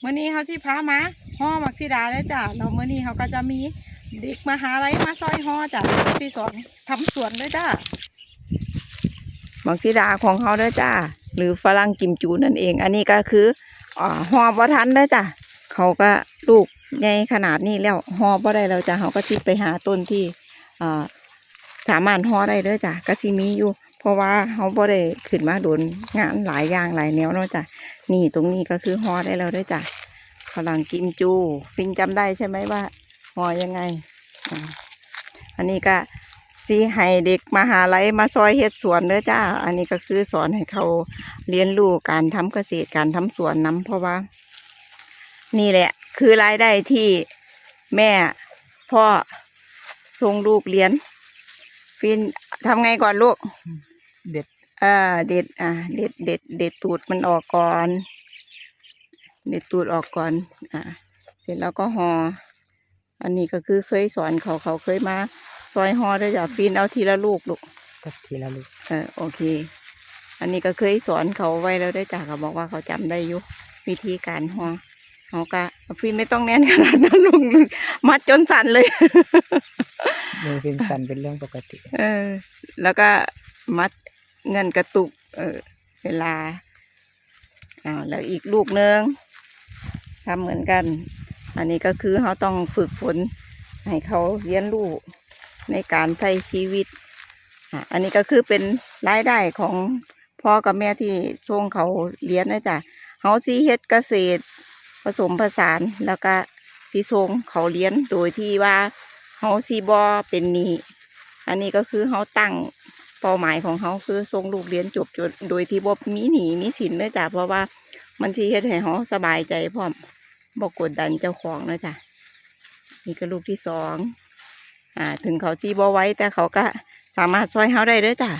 เมื่อนี้เขาที่พามาห่อมักซิดาเลยจ้ะแล้วเมื่อนี้เขาก็จะมีเด็กมาหาลัยมาซอยห่อจ้ะที่สอนทำสวนด้วยจ้ะมักซิดาของเขาเด้อจ้าหรือฝรั่งกิมจูนั่นเอง อันนี้ก็คืออ่าหอบ่ทันเด้จ้าเขาก็ลูกใหญ่ขนาดนี้แล้วหอบ่ได้แล้วจ้าเขาก็ที่ไปหาต้นที่อสามารถหอได้ด้อจ้าก็สิมีอยู่ เพราะว่าเขาบ่ได้ขึ้นมาโดนงานหลายอย่างหลายแนวเนาะจ้ะนี่ตรงนี้ก็คือหอได้แล้วด้อจ้าฝรั่งกิมจูฟินจำได้ใช่ไหมว่าหอยังไงอันนี้ก็สีให้เด็กมหาลัยมาซอยเฮ็ดสวนเด้อจ้า อันนี้ก็คือสอนให้เขาเรียนรู้การทำเกษตรการทำสวนนํเพราะว่า นี่แหละ คือรายได้ที่แม่พ่อส่งลูกเรียนฟิน ทำไงก่อนลูก เด็ด เออเด็ด อ่า เด็ด เด็ด เด็ดตูดมันออกก่อน เด็ดตูดออกก่อน อ่า เสร็จแล้วก็หอ่อ อันนี้ก็คือเคยสอนเขาเขาเคยมาซอยห่อได้จ้ะปีนเอาทีละลูกลูกก็ทีละลูก เออ โอเค อันนี้ก็เคยสอนเขาไว้แล้วได้จ้ะเขาบอกว่าเขาจำได้อยู่วิธีการห่อ เขาก็ฟินไม่ต้องแน่นขนาดนั้นลุงมัดจนสั่นเลยมือเป็นสันเป็นเรื่องปกติ เออ แล้วก็มัดเงินกระตุก เออ เวลาอ่าแล้วอีกลูกหนึงทำเหมือนกัน อันนี้ก็คือเขาต้องฝึกฝน ให้เขาเรียนรู้ในการใช้ชีวิตอะอันนี้ก็คือเป็นรายได้ของพ่อกับแม่ที่ส่งเขาเรียนนะจ๊ะเขาซีเฮ็ดเกษตร ผสมผสานแล้วก็ที่ส่งเขาเรียนโดยที่ว่าเขาซีบอเป็นหนี้อันนี้ก็คือเขาตั้งเป้าหมายของเขาคือส่งลูกเรียนจบจนโดยที่บ่มีหนีมีสินเลยจ้ะเพราะว่ามันที่เฮ็ดให้เขาสบายใจพร้อมบ่กดดันเจ้าของนะจ้ะนี่ก็ลูกที่สองอ่าถึงเขาซีบ่ไว้แต่เขาก็สามารถช่วยเขาได้เด้อจ้ะ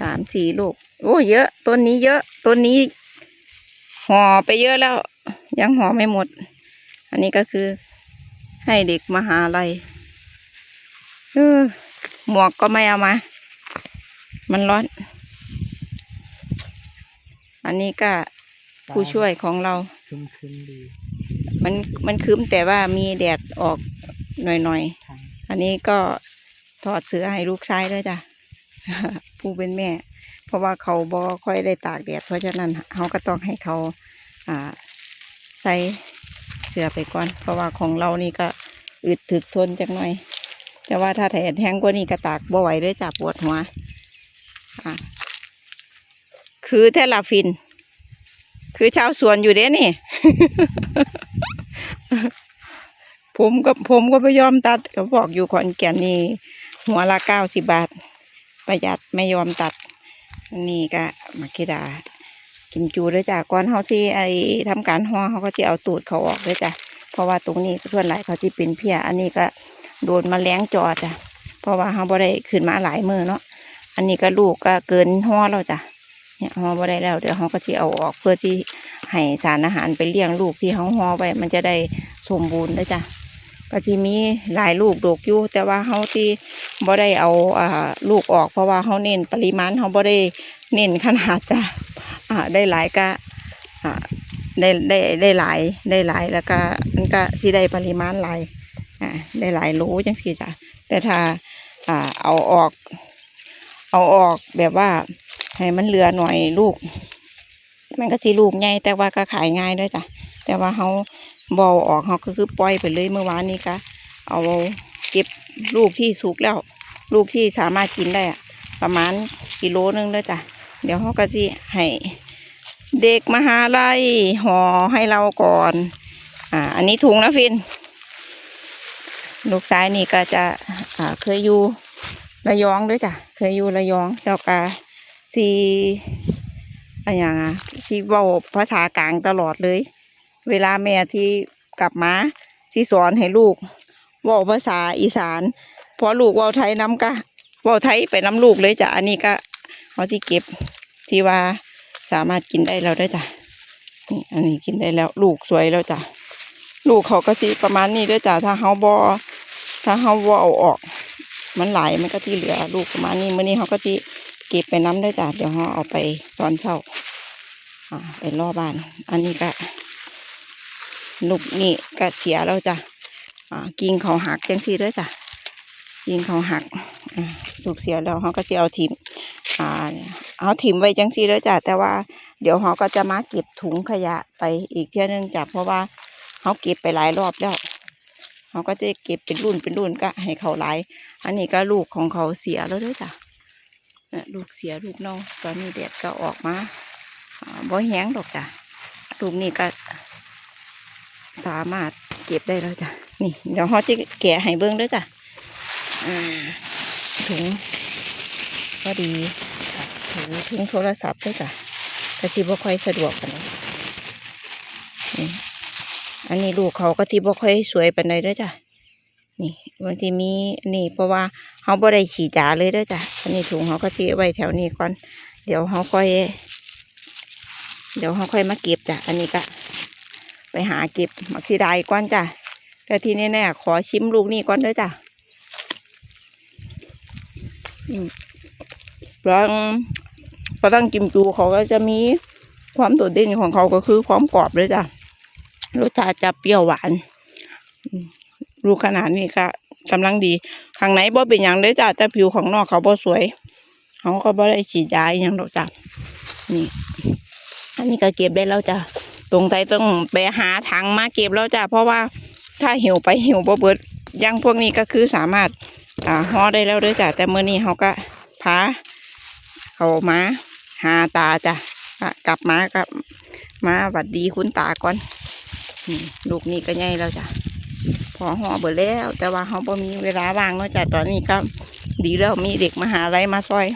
สามสี่ลูกโอ้เยอะต้นนี้เยอะต้นนี้ห่อไปเยอะแล้ว ยังห่อไม่หมด อันนี้ก็คือให้เด็กมหาลัยเออหมวกก็ไม่เอามา มันร้อน อันนี้ก็ผู้ช่วยของเรา คึมคึมดีมันมันคืมแต่ว่ามีแดดออกหน่อยทางๆอันนี้ก็ถอดเสื้อให้ลูกชายด้วยจ้ะ ผู้เป็นแม่ เพราะว่าเขาบ่ค่อยได้ตากแดด เพราะฉะนั้นเขาก็ต้องให้เขาอ่า ใส่เสื้อไปก่อน เพราะว่าของเรานี่ก็อึดถึกทนจังหน่อย แต่ว่าถ้าแดดแห้งกว่านี้ก็ตากบ่ไหวเลยจ้ะปวดหัวคือเทลาฟิน คือชาวสวนอยู่เด้นี่ ผมก็ผมก็ไม่ยอมตัดก็บอกอยู่ขอนแก่นนี่หัวละเก้าสิบบาท ประหยัดไม่ยอมตัดนนี้ก็มาคิดา กินจูด้วยจ้ะก่อนเขาที่ไอทำการห่อเขาก็จะเอาตูดเขาออกด้วยจ้ะเพราะว่าตรงนี้ส่วนหลายเขาที่เป็นเพียอันนี้ก็โดนมาแล้งจอจ้ะเพราะว่าเขาบ่ได้ขึ้นมาหลายมือเนาะอันนี้ก็ลูกก็เกินห่อแล้วจ้ะเนี่ยห่อบ่ได้แล้วเดี๋ยวเขาก็ที่เอาออกเพื่อที่ให้สารอาหารไปเลี้ยงลูกที่เขาห่อไว้มันจะได้สมบูรณ์ด้วยจ้ะก็จะมีหลายลูกดกอยู่แต่ว่าเขาที่บ่ได้เอาอ่าลูกออก เพราะว่าเขาเน้นปริมาณเขาบ่ได้เน้นขนาดจ้ะ อ่าได้หลายก็อ่าได้ได้ได้หลายได้หลายแล้วก็มันก็ที่ได้ปริมาณหลายอ่าได้หลายโลจังสิจ้ะแต่ถ้าอ่าเอาออก เอาออกแบบว่าให้มันเหลือหน่อยลูก มันก็สิลูกใหญ่แต่ว่าก็ขายง่ายด้วยจ้ะแต่ว่าเขาบอออกเขาก็คือปล่อยไปเลยเมื่อวานนี้ก็เอาเก็บลูกที่สุกแล้ว ลูกที่สามารถกินได้ประมาณกิโลนึงเลยจ้ะเดี๋ยวเขาก็จะให้ เด็กมหาลัยห่อให้เราก่อน อ่า อันนี้ถุงนะฟิน ลูกชายนี่ก็จะอ่าเคยอยู่ระยองด้วยจ้ะ เคยอยู่ระยองเจ้ากาสีอะไรอย่างอะที่เว้าภาษากลางตลอดเลย เวลาแม่ที่กลับมาที่สอนให้ลูกว้าภาษาอีสานพอลูกว้าไทยน้ำก็ว้าไทยไปน้ำลูกเลยจ้ะ อันนี้ก็เขาที่เก็บที่ว่า สามารถกินได้แล้วได้จ้ะนี่อันนี้กินได้แล้ว ลูกสวยแล้วจ้ะลูกเขาก็สิประมาณนี้ด้วยจ้ะถ้าเขาบอถ้าเขาบอเอาออก มันหลายมันก็ที่เหลือ ลูกประมาณนี้เมื่อนี้เขาก็ที่เก็บไปน้ำได้จ้ะเดี๋ยวเขาเอาไปตอนเช้าอ่าไปล่อบ้าน อันนี้ก็ลูกนี่ก็เสียแล้วจ้ะอ่ากิ่งเขาหักจังซี่ด้อจ้ะกิ่งเขาหักอ่าลูกเสียแล้วเขาก็จะเอาทิม อ่าเอาทิมไว้จังซี่เด้อจ้ะแต่ว่าเดี๋ยวเขาก็จะมาเก็บถุงขยะไปอีกเที่ยนึงจ้ะเพราะว่าเขาเก็บไปหลายรอบแล้วเขาก็จะเก็บเป็นรุ่นเป็นรุ่นก็ให้เขาหลายอันนี้ก็ลูกของเขาเสียแล้วด้วยจ้ะลูกเสียลูกเน่าตอนนี้แดดก็ออกมาบ่แห้งดอกจ้ะลูกนี้ก็สามารถเก็บได้แล้วจ้ะนี่เดี๋ยวเขาจะแกะให้เบิ้งด้วยจ้ะถุง ก็ดีค่ะถุงถุงโทรศัพท์ด้วยจ้ะก็ที่บ่ค่อยสะดวกกันนี่อันนี้ลูกเขาก็ที่บ่ค่อยสวยปานใดเด้อจ้ะนี่มันที่มีนี่เพราะว่าเขาบ่ได้ฉีดยาเลยด้อจ้ะอันนี้ถุงเขาก็ที่ไว้แถวนี้ก่อน เดี๋ยวเขาค่อย เดี๋ยวเขาค่อยมาเก็บจ้ะอันนี้ก็ไปหาเก็บมักสีดายก่อนจ้ะแต่ที่แน่ขอชิมลูกนี่ก่อนด้อจ้ะอืม แล้วพอตั้งกิมจูเขาก็จะมีความโดดเด่นของเขาก็คือความกรอบเลยจ้ะรสชาติจะเปรี้ยวหวานอืมลูขนาดนี้ก็กำลังดีข้างในบ่เป็นอย่างเลยจ้ะแต่ผิวของนอกเขาบ่สวยเขาก็บ่ได้ฉีดยาอย่างดอกจ้ะนี่อันนี้ก็เก็บได้แล้วจ้ะตรงใจต้องไปหาถังมาเก็บแล้วจ้ะเพราะว่าถ้าหิวไปหิวบ่เบิดอยังพวกนี้ก็คือสามารถอ่าห่อได้แล้วเด้วยจ้ะแต่เมื่อนี้เขาก็พา เขามาหาตาจ้ะกลับมากับมาหวัดดีคุณตาก่อนลูกนี้ก็ใหญ่แล้วจ้ะพอห่อเบิดแล้ว แต่ว่าเขาบ่มีเวลาว่างเนาะจ้ะตอนนี้ก็ดีแล้วมีเด็กมาหาไรมาซอย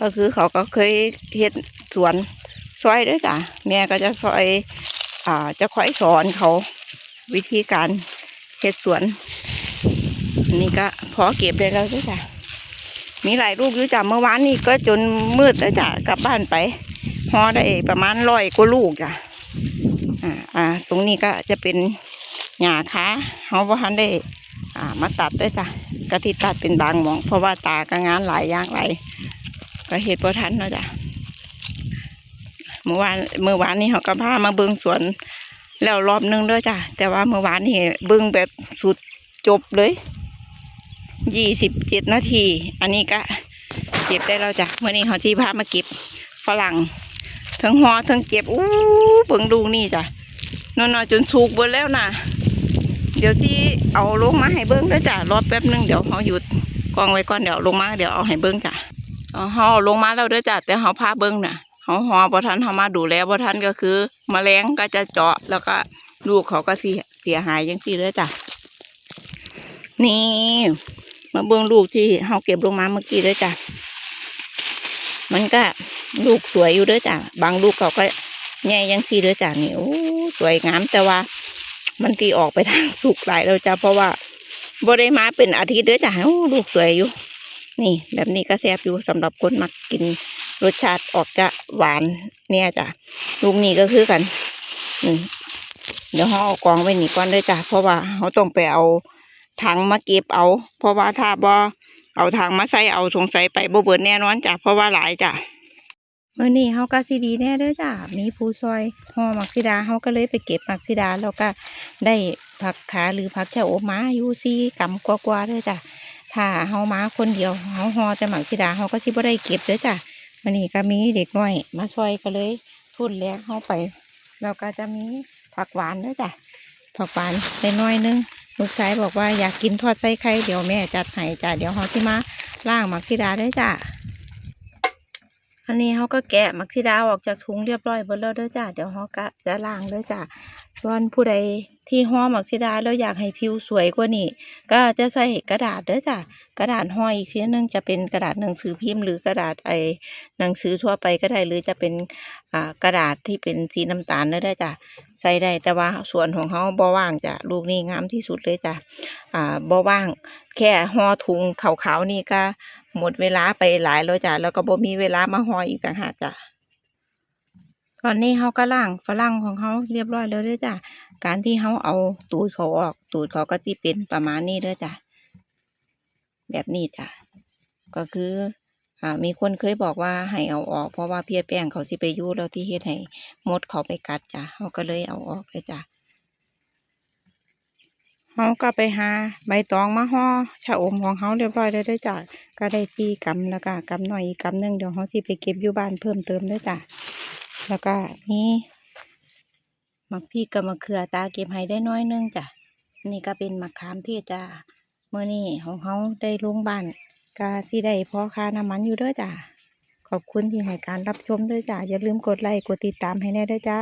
ก็คือเขาก็เคยเฮ็ดสวนซอยด้วยจ้ะแม่ก็จะซอยอ่าจะคอยสอนเขาวิธีการเฮ็ดสวนนนี้ก็พอเก็บได้แล้วด้วยจ้ะ มีหลายลูกอยู่จ้ะเมื่อวานนี้ก็จนมืดแล้วจ้ะกลับบ้านไปพอได้ประมาณร้อยกว่าลูกจ้ะอ่าอ่าตรงนี้ก็จะเป็นหญ้าค้าเขาว่าทันได้ อ่า มาตัดด้วยจ้ะกะที่ตัดเป็นบางหมอง เพราะว่าตาก็งานหลายอย่างหลายก็เฮ็ดบ่ทันเนาะจ้ะเมื่อวานเมื่อวานนี้เขาก็พามาเบิ่งสวน แล้วรอบนึงด้วยจ้ะแต่ว่าเมื่อวานนี่เบิ่งแบบสุดจบเลย ยี่สิบเจ็ดนาที อันนี้ก็เก็บได้แล้วจ้ะเมื่อนี้เขาที่พามาเก็บฝรั่งทั้งหอทั้งเก็บอู้เบิ่งดูนี่จ้ะนอนๆจนสุกเบิดแล้วนะเดี๋ยวที่เอาลงมาให้เบิ่งเด้วยจ้ะรอแป๊บนึงเดี๋ยวเขาหยุดกองไว้ก่อนเดี๋ยวลงมาเดี๋ยวเอาให้เบิ่งจ้ะเขาลงมาแล้วด้วยจ้ะแต่เขาพาเบิ่งน่ะเขาหอบ่ทันเขามาดูแลบ่ทันก็คือมแมลงก็จะเจาะแล้วก็ลูกเขาก็เสียเสียหายยังซี่เลยจ้ะนี่ มาเบิ่งลูกที่เขาเก็บลงมาเมื่อกี้เลยจ้ะ มันก็ลูกสวยอยู่ด้อจ้ะ บางลูกเขาก็ใหญ่ยังซี่เด้อจ้ะนี่โอ้สวยงามแต่ว่า มันตีออกไปทางสุกหลายแล้วจ้ะเพราะว่าบ่ได้มาเป็นอาทิตย์ด้อจ้ะโอ้ลูกสวยอยู่ นี่ แบบนี้ก็แซ่บอยู่สำหรับคนมักกินรสชาติออกจะหวานเนี่ยจ้ะลูกนี้ก็คือกัน อืมเดี๋ยวเขาเอากองไว้นี่ก่อนเลยจ้ะเพราะว่าเขาต้องไปเอา ถังมาเก็บเอา เพราะว่าถ้าบ่เอาถังมาใส่เอาสงสัยไปบ่เบิดแน่นอนจ้ะเพราะว่าหลายจ้ะเมื่อนี้เขาก็สีดีแน่เด้อจ้ะมีผู้ซอยห่อมักซิดาเขาก็เลยไปเก็บมักซิดาแล้วก็ได้ผักขาหรือผักแค่โอมาอยู่ซีกำกว่าๆเด้อจ้ะถ้าเฮามาคนเดียวเฮาห่อแต่มักซิดาเฮาก็สิบ่ได้เก็บเด้อจ้ะวันนี้ก็มีเด็กน้อย มาช่วยก็เลยทุนแรงเข้าไปแล้วก็จะมีผักหวานด้วยจ้ะผักหวานได้น้อยนึง ลูกชายบอกว่าอยากกินทอดไส้ไข่เดี๋ยวแม่จัดให้จ้ะเดี๋ยวเขาที่มาล่างมักซิดาได้จ้ะ อันนี้เขาก็แกะมักซิดาออกจากถุงเรียบร้อยหมดแล้วเด้อจ้ะเดี๋ยวเขาก็จะล้างเด้อจ้ะส่วนผู้ใดที่ห่อมักซิดาแล้วอยากให้ผิวสวยกว่านี้ก็จะใส่กระดาษเด้อจ้ะกระดาษห่ออีกทีนึงจะเป็นกระดาษหนังสือพิมพ์ หรือกระดาษไอหนังสือทั่วไปก็ได้หรือจะเป็นอ่ากระดาษที่เป็นสีน้ำตาลก็ได้จ้ะใส่ได้แต่ว่าส่วนของเขาบ่ว่างจ้ะลูกนี่งามที่สุดเลยจ้ะอ่าบ่ว่าง แค่ห่อถุงขาวๆนี่ก็ หมดเวลาไปหลายแล้วจ้ะแล้วก็บ่มีเวลามาห่ออีกต่างหากจ้ะตอนนี้เขาก็ล่างฝรั่งของเขาเรียบร้อยแล้วเด้อจ้ะการที่เขาเอาตูดเขาออก ตูดเขาก็ที่เป็นประมาณนี้เด้อจ้ะแบบนี้จ้ะก็คืออ่ามีคนเคยบอกว่าให้เอาออก เพราะว่าเพี้ยแป้งเขาสิไปยู่แล้วที่เฮ็ดให้มดเขาไปกัดจ้ะเขาก็เลยเอาออกเลยจ้ะ เขาก็ไปหาใบตองมาห่อชะอมของเขาเรียบร้อยแล้วด้วยจ้ะก็ได้ตีกำแล้วก็กำหน่อยอีกกำหนึ่งเดี๋ยวเขาสิไปเก็บอยู่บ้านเพิ่มเติมด้วยจ้ะแล้วก็นี่มักพี่กับมะเขือตาเก็บให้ได้น้อยนึงจ้ะนี่ก็เป็นมะขามเทศจ้ะเมื่อนี้ของเขาได้ลงบ้านก็สิได้พอค่าน้ำมันอยู่ด้อจ้ะขอบคุณที่ให้การรับชมด้วยจ้ะอย่าลืมกดไลค์กดติดตามให้แน่ด้วยจ้า